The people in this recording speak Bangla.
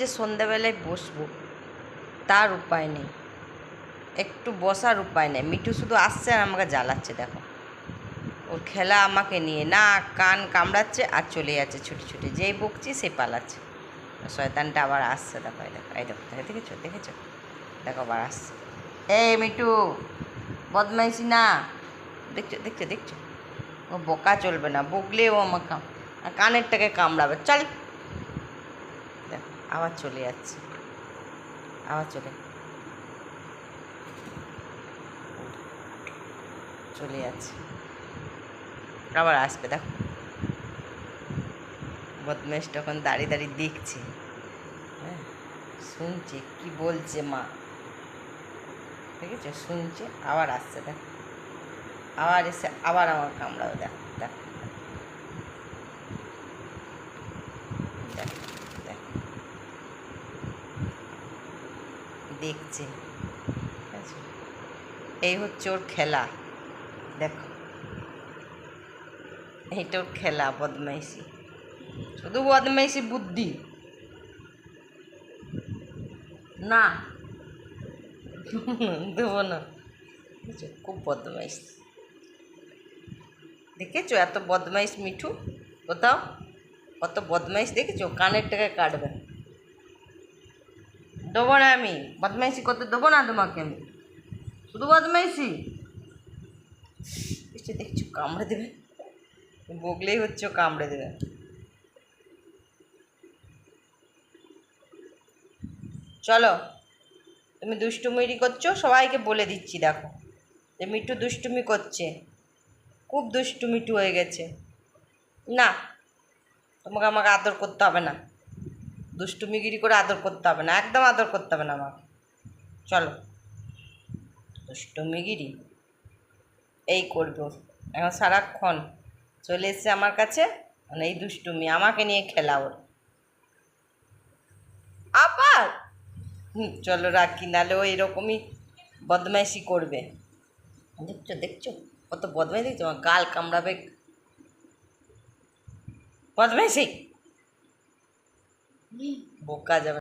যে সন্ধ্যাবেলায় বসবো তার উপায় নেই। একটু বসার উপায় নেই। মিঠু শুধু আসছে আর আমাকে জ্বালাচ্ছে দেখো। ওর খেলা আমাকে নিয়ে না কান কামড়াচ্ছে আর চলে যাচ্ছে ছুটি ছুটি। যেই বকছি সে পালাচ্ছে। শয়তানটা আবার আসছে দেখো এই দেখো এই দেখো দেখো, দেখেছ দেখেছ? দেখো আবার আসছে। এই মিঠু বদমাইশি না। দেখছ দেখছ দেখছ? ও বোকা চলবে না বকলে ও আর কানেরটাকে কামড়াবে। চল আবার চলে যাচ্ছে। আবার চলে। চলে যাচ্ছে। আবার আসবে, দেখো। বদমেশ তখন দাঁড়িয়ে দাঁড়িয়ে দেখছে। হ্যাঁ শুনছে, কি বলছে মা? ঠিক আছে শুনছে, আবার আসছে, দেখো। আবার এসে আবার আমার কামড়াও দেখো দেখো দেখো। দেখছে। এই হচ্ছে ওর খেলা। দেখো। এইটা ওর খেলা, বদমাইশি। শুধু বদমাইশি বুদ্ধি। না। দেবো না। খুব বদমাইশ। দেখেছ এত বদমাইশ মিঠু? কোথাও? কত বদমাইশ দেখেছ? কানের টাকা কাটবে। দেবো না আমি। বদমাইশি করতে দেবো না তোমাকে আমি। শুধু বদমাইশি? দেখছ দেখছ, কামড়ে দেবে। বগলেই হচ্ছে, কামড়ে দেবে। চলো, তুমি দুষ্টুমিরি করছ, সবাইকে বলে দিচ্ছি, দেখো। যে মিঠু দুষ্টুমি করছে। খুব দুষ্টু মিঠু হয়ে গেছে। না, তোমাকে আমাকে আদর করতে হবে না। দুষ্টুমিগিরি করে আদর করতে হবে না, একদম আদর করতে হবে না আমাকে। চলো। দুষ্টুমিগিরি? এই করব। এখন সারাক্ষণ চলে এসছে আমার কাছে মানে এই দুষ্টুমি, আমাকে নিয়ে খেলা ওর। আবার? চলো রাখি, নাহলে ও এরকমই বদমাইশি করবে। দেখছ দেখছ? কত বদমাইশি আমার গাল কামড়াবে। বদমাইশি? বোকা যাবে।